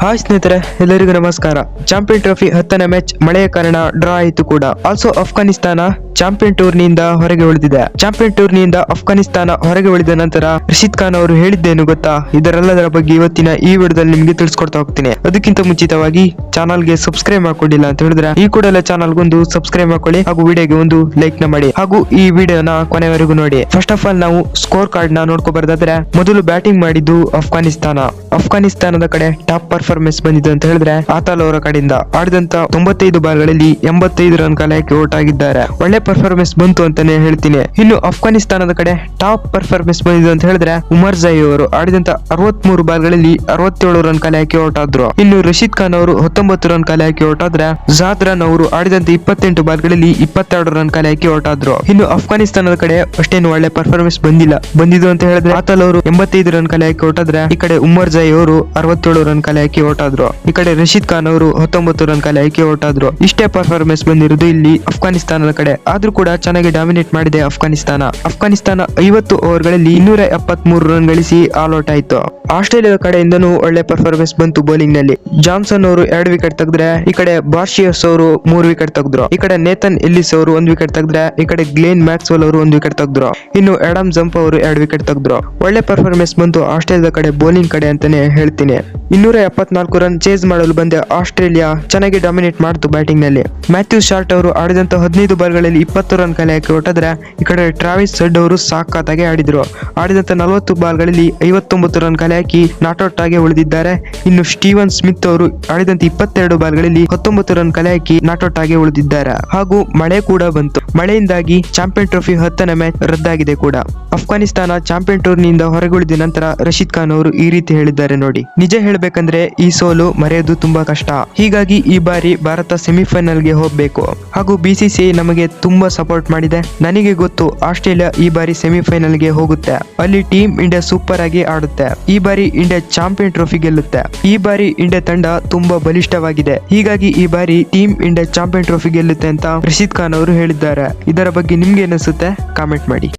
Hi ಸ್ನೇಹಿತರೆ, ಎಲ್ಲರಿಗೂ ನಮಸ್ಕಾರ. ಚಾಂಪಿಯನ್ ಟ್ರೋಫಿ ಹತ್ತನೇ ಮ್ಯಾಚ್ ಮಳೆಯ ಕಾರಣ ಡ್ರಾ ಆಯಿತು ಕೂಡ. ಆಲ್ಸೋ ಅಫ್ಘಾನಿಸ್ತಾನ ಚಾಂಪಿಯನ್ ಟೂರ್ನಿಯಿಂದ ಹೊರಗೆ ಉಳಿದಿದೆ. ಚಾಂಪಿಯನ್ ಟೂರ್ನಿಯಿಂದ ಅಫ್ಘಾನಿಸ್ತಾನ ಹೊರಗೆ ಉಳಿದ ನಂತರ ರಶೀದ್ ಖಾನ್ ಅವರು ಹೇಳಿದ್ದೇನು ಗೊತ್ತಾ? ಇದರೆಲ್ಲದರ ಬಗ್ಗೆ ಇವತ್ತಿನ ಈ ವಿಡಿಯೋದಲ್ಲಿ ನಿಮಗೆ ತಿಳಿಸ್ಕೊಡ್ತಾ ಹೋಗ್ತೀನಿ. ಅದಕ್ಕಿಂತ ಮುಂಚಿತವಾಗಿ ಚಾನಲ್ಗೆ ಸಬ್ಸ್ಕ್ರೈಬ್ ಮಾಡ್ಕೊಂಡಿಲ್ಲ ಅಂತ ಹೇಳಿದ್ರೆ ಈ ಕೂಡಲೇ ಚಾನಲ್ಗೊಂದು ಸಬ್ಸ್ಕ್ರೈಬ್ ಮಾಡ್ಕೊಳ್ಳಿ ಹಾಗೂ ವಿಡಿಯೋಗೆ ಒಂದು ಲೈಕ್ನ ಮಾಡಿ. ಹಾಗೂ ಈ ವಿಡಿಯೋನ ಕೊನೆವರೆಗೂ ನೋಡಿ. ಫಸ್ಟ್ ಆಫ್ ಆಲ್ ನಾವು ಸ್ಕೋರ್ ಕಾರ್ಡ್ನ ನೋಡ್ಕೋಬಾರ್ದಾದ್ರೆ ಮೊದಲು ಬ್ಯಾಟಿಂಗ್ ಮಾಡಿದ್ದು ಅಫ್ಘಾನಿಸ್ತಾನ. ಅಫ್ಘಾನಿಸ್ತಾನದ ಕಡೆ ಟಾಪ್ ಪರ್ಫಾರ್ಮೆನ್ಸ್ ಬಂದಿದ್ದು ಅಂತ ಹೇಳಿದ್ರೆ ಆತಾಲ್ ಅವರ ಕಡೆಯಿಂದ ಆಡಿದಂತ ತೊಂಬತ್ತೈದು ಬಾಲ್ಗಳಲ್ಲಿ ಎಂಬತ್ತೈದು ರನ್ ಕಾಲಕ್ಕೆ ಔಟ್ ಆಗಿದ್ದಾರೆ. ಒಳ್ಳೆ ಪರ್ಫಾರ್ಮೆನ್ಸ್ ಬಂತು ಅಂತಾನೆ ಹೇಳ್ತೀನಿ. ಇನ್ನು ಅಫ್ಘಾನಿಸ್ತಾನದ ಕಡೆ ಟಾಪ್ ಪರ್ಫಾರ್ಮೆನ್ಸ್ ಬಂದಿದೆ ಅಂತ ಹೇಳಿದ್ರೆ ಉಮರ್ ಜೈ ಅವರು ಆಡಿದಂತ ಅರವತ್ಮೂರು ಬಾಲ್ಗಳಲ್ಲಿ ಅರವತ್ತೇಳು ರನ್ ಕಾಲ ಹಾಕಿ ಔಟ್ ಆದ್ರು ಇನ್ನು ರಶೀದ್ ಖಾನ್ ಅವರು ಹತ್ತೊಂಬತ್ತು ರನ್ ಕಾಲ ಹಾಕಿ ಔಟ್ ಆದ್ರೆ ಜಾದ್ರಾನ್ ಅವರು ಆಡಿದಂತ ಇಪ್ಪತ್ತೆಂಟು ಬಾಲ್ಗಳಲ್ಲಿ ಇಪ್ಪತ್ತೆರಡು ರನ್ ಕಾಲ ಹಾಕಿ ಔಟ್ ಆದ್ರು ಇನ್ನು ಅಫ್ಘಾನಿಸ್ತಾನದ ಕಡೆ ಅಷ್ಟೇನು ಒಳ್ಳೆ ಪರ್ಫಾರ್ಮೆನ್ಸ್ ಬಂದಿಲ್ಲ. ಬಂದಿದ್ದು ಅಂತ ಹೇಳಿದ್ರೆ ಆತಲ್ ಅವರು ಎಂಬತ್ತೈದು ರನ್ ಕಾಲ ಹಾಕಿ ಔಟ್ ಆದ್ರೆ ಈ ಕಡೆ ಉಮರ್ ಜೈ ಅವರು ಅರವತ್ತೇಳು ರನ್ ಕಾಲ ಹಾಕಿ ಔಟ್ ಆದ್ರು ಈ ಕಡೆ ರಶೀದ್ ಖಾನ್ ಅವರು ಹತ್ತೊಂಬತ್ತು ರನ್ ಕಾಲ ಹಾಕಿ ಔಟ್ ಆದ್ರು ಇಷ್ಟೇ ಪರ್ಫಾರ್ಮೆನ್ಸ್ ಬಂದಿರೋದು ಇಲ್ಲಿ ಅಫ್ಘಾನಿಸ್ತಾನದ ಕಡೆ. ಆದ್ರೂ ಕೂಡ ಚೆನ್ನಾಗಿ ಡಾಮಿನೇಟ್ ಮಾಡಿದೆ ಅಫ್ಘಾನಿಸ್ತಾನ. ಅಫ್ಘಾನಿಸ್ತಾನ ಐವತ್ತು ಓವರ್ಗಳಲ್ಲಿ ಇನ್ನೂರ ಎಪ್ಪತ್ಮೂರು ರನ್ ಗಳಿಸಿ ಆಲ್ ಔಟ್ ಆಯ್ತು. ಆಸ್ಟ್ರೇಲಿಯಾದ ಕಡೆಯಿಂದನೂ ಒಳ್ಳೆ ಪರ್ಫಾರ್ಮೆನ್ಸ್ ಬಂತು ಬೌಲಿಂಗ್ನಲ್ಲಿ ಜಾನ್ಸನ್ ಅವರು ಎರಡು ವಿಕೆಟ್ ತೆಗೆದ್ರೆ, ಈ ಕಡೆ ಬಾರ್ಶಿಯಸ್ ಅವರು ಮೂರು ವಿಕೆಟ್ ತೆಗೆದ್ರು. ಈ ಕಡೆ ನೇತನ್ ಎಲ್ಲಿಸ್ ಅವರು ಒಂದು ವಿಕೆಟ್ ತೆಗೆದ್ರೆ, ಈ ಕಡೆ ಗ್ಲೇನ್ ಮ್ಯಾಕ್ಸ್ವೆಲ್ ಅವರು ಒಂದು ವಿಕೆಟ್ ತೆಗೆದ್ರು. ಇನ್ನು ಆಡಮ್ ಜಂಪ್ ಅವರು ಎರಡು ವಿಕೆಟ್ ತೆಗೆದ್ರು. ಒಳ್ಳೆ ಪರ್ಫಾರ್ಮೆನ್ಸ್ ಬಂತು ಆಸ್ಟ್ರೇಲಿಯಾದ ಕಡೆ ಬೌಲಿಂಗ್ ಕಡೆ ಅಂತಾನೆ ಹೇಳ್ತೀನಿ. ಇನ್ನೂರ ಎಪ್ಪತ್ನಾಲ್ಕು ರನ್ ಚೇಸ್ ಮಾಡಲು ಬಂದ ಆಸ್ಟ್ರೇಲಿಯಾ, ಚೆನ್ನಾಗಿ ಡಾಮಿನೇಟ್ ಮಾಡ್ತು ಬ್ಯಾಟಿಂಗ್ನಲ್ಲಿ. ಮ್ಯಾಥ್ಯೂ ಶಾರ್ಟ್ ಅವರು ಆಡಿದಂತ ಹದಿನೈದು ಬಾಲ್ಗಳಲ್ಲಿ ಇಪ್ಪತ್ತು ರನ್ ಕಲೆ ಹಾಕಿ ಹೊರಟಿದ್ರೆ ಈ ಕಡೆ ಟ್ರಾವಿಸ್ ಸಡ್ ಅವರು ಸಾಕಾತಾಗೆ ಆಡಿದ್ರು. ಆಡಿದಂತ ನಲವತ್ತು ಬಾಲ್ಗಳಲ್ಲಿ ಐವತ್ತೊಂಬತ್ತು ರನ್ ಕಲೆ ಹಾಕಿ ನಾಟ್ಔಟ್ ಆಗಿ ಉಳಿದಿದ್ದಾರೆ. ಇನ್ನು ಸ್ಟೀವನ್ ಸ್ಮಿತ್ ಅವರು ಆಡಿದಂತ ಇಪ್ಪತ್ತೆರಡು ಬಾಲ್ಗಳಲ್ಲಿ ಹತ್ತೊಂಬತ್ತು ರನ್ ಕಲೆ ಹಾಕಿ ನಾಟ್ಔಟ್ ಆಗಿ ಉಳಿದಿದ್ದಾರೆ. ಹಾಗೂ ಮಳೆ ಕೂಡ ಬಂತು. ಮಳೆಯಿಂದಾಗಿ ಚಾಂಪಿಯನ್ ಟ್ರೋಫಿ ಹತ್ತನೇ ಮ್ಯಾಚ್ ರದ್ದಾಗಿದೆ ಕೂಡ. ಅಫ್ಘಾನಿಸ್ತಾನ ಚಾಂಪಿಯನ್ ಟೂರ್ನಿಯಿಂದ ಹೊರಗುಳಿದ ನಂತರ ರಶೀದ್ ಖಾನ್ ಅವರು ಈ ರೀತಿ ಹೇಳಿದ್ದಾರೆ ನೋಡಿ. ನಿಜ ಹೇಳಬೇಕಂದ್ರೆ ಈ ಸೋಲು ಮರೆಯೋದು ತುಂಬಾ ಕಷ್ಟ. ಹೀಗಾಗಿ ಈ ಬಾರಿ ಭಾರತ ಸೆಮಿಫೈನಲ್ಗೆ ಹೋಗ್ಬೇಕು. ಹಾಗೂ ಬಿಸಿಸಿಐ ನಮಗೆ ತುಂಬಾ ಸಪೋರ್ಟ್ ಮಾಡಿದೆ. ನನಗೆ ಗೊತ್ತು ಆಸ್ಟ್ರೇಲಿಯಾ ಈ ಬಾರಿ ಸೆಮಿಫೈನಲ್ಗೆ ಹೋಗುತ್ತೆ. ಅಲ್ಲಿ ಟೀಮ್ ಇಂಡಿಯಾ ಸೂಪರ್ ಆಗಿ ಆಡುತ್ತೆ. ಈ ಬಾರಿ ಇಂಡಿಯಾ ಚಾಂಪಿಯನ್ ಟ್ರೋಫಿ ಗೆಲ್ಲುತ್ತೆ. ಈ ಬಾರಿ ಇಂಡಿಯಾ ತಂಡ ತುಂಬಾ ಬಲಿಷ್ಠವಾಗಿದೆ. ಹೀಗಾಗಿ ಈ ಬಾರಿ ಟೀಮ್ ಇಂಡಿಯಾ ಚಾಂಪಿಯನ್ ಟ್ರೋಫಿ ಗೆಲ್ಲುತ್ತೆ ಅಂತ ರಶೀದ್ ಖಾನ್ ಅವರು ಹೇಳಿದ್ದಾರೆ. ಇದರ ಬಗ್ಗೆ ನಿಮ್ಗೆ ಏನಿಸುತ್ತೆ ಕಾಮೆಂಟ್ ಮಾಡಿ.